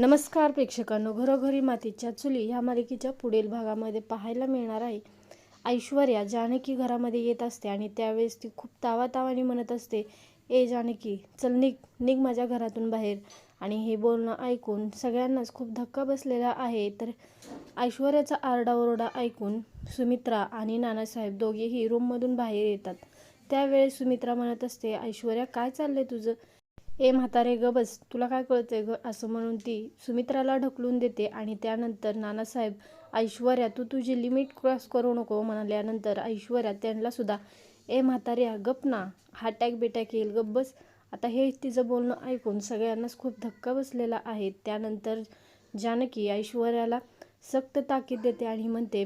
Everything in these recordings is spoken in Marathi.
नमस्कार प्रेक्षकांनो घरोघरी मातीच्या चुली ह्या मालिकेच्या पुढील भागामध्ये पाहायला मिळणार आहे. ऐश्वर्या जानकी घरामध्ये येत असते आणि त्यावेळेस ती खूप तावातावानी म्हणत असते ए जानकी चल निघ निघ माझ्या घरातून बाहेर. आणि हे बोलणं ऐकून सगळ्यांनाच खूप धक्का बसलेला आहे. तर ऐश्वर्याचा आरडाओरडा ऐकून सुमित्रा आणि नानासाहेब दोघेही रूममधून बाहेर येतात. त्यावेळेस सुमित्रा म्हणत असते ऐश्वर्या काय चाललंय तुझं? ए म्हातारे ग बस तुला काय कळतंय ग? असं म्हणून ती सुमित्राला ढकलून देते आणि त्यानंतर नानासाहेब ऐश्वर्या तू तुझी लिमिट क्रॉस करू नको म्हणाल्यानंतर ऐश्वर्या त्यांना सुद्धा ए म्हाताऱ्या गप ना हाटॅक बिटॅक येईल गप बस. आता हे तिचं बोलणं ऐकून सगळ्यांनाच खूप धक्का बसलेला आहे. त्यानंतर जानकी ऐश्वर्याला सक्त ताकीद देते आणि म्हणते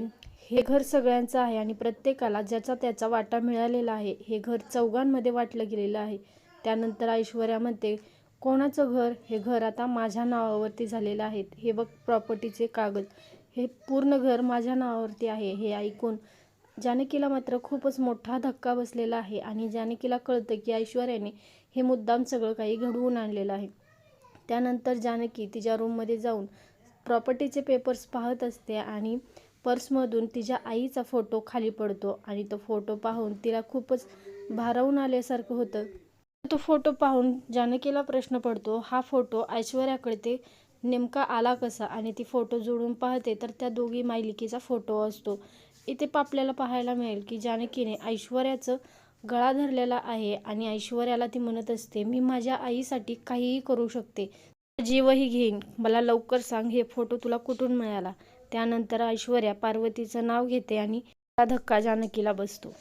हे घर सगळ्यांचं आहे आणि प्रत्येकाला ज्याचा त्याचा वाटा मिळालेला आहे हे घर चौघांमध्ये वाटलं गेलेलं आहे. त्यानंतर ऐश्वर्या म्हणते कोणाचं घर? हे घर आता माझ्या नावावरती झालेलं आहे. हे बघ प्रॉपर्टीचे कागद. हे पूर्ण घर माझ्या नावावरती आहे हे ऐकून. जानकीला मात्र खूपच मोठा धक्का बसलेला आहे आणि जानकीला कळतं की ऐश्वर्याने हे मुद्दाम सगळं काही घडवून आणलेलं आहे. त्यानंतर जानकी तिच्या रूममध्ये जाऊन प्रॉपर्टीचे पेपर्स पाहत असते आणि पर्समधून तिच्या आईचा फोटो खाली पडतो आणि तो फोटो पाहून तिला खूपच भारावून आल्यासारखं होतं. तो फोटो पाहून जानकीला प्रश्न पडतो हा फोटो ऐश्वर्याकडे ते नेमका आला कसा आणि ती फोटो जोडून पाहते तर त्या दोघी मायलिकीचा फोटो असतो. इथे आपल्याला पाहायला मिळेल की जानकीने ऐश्वर्याचं गळा धरलेला आहे आणि ऐश्वर्याला ती म्हणत असते मी माझ्या आईसाठी काहीही करू शकते. जीवही घेईन. मला लवकर सांग हे फोटो तुला कुठून मिळाला? त्यानंतर ऐश्वर्या पार्वतीचं नाव घेते आणि हा धक्का जानकीला बसतो.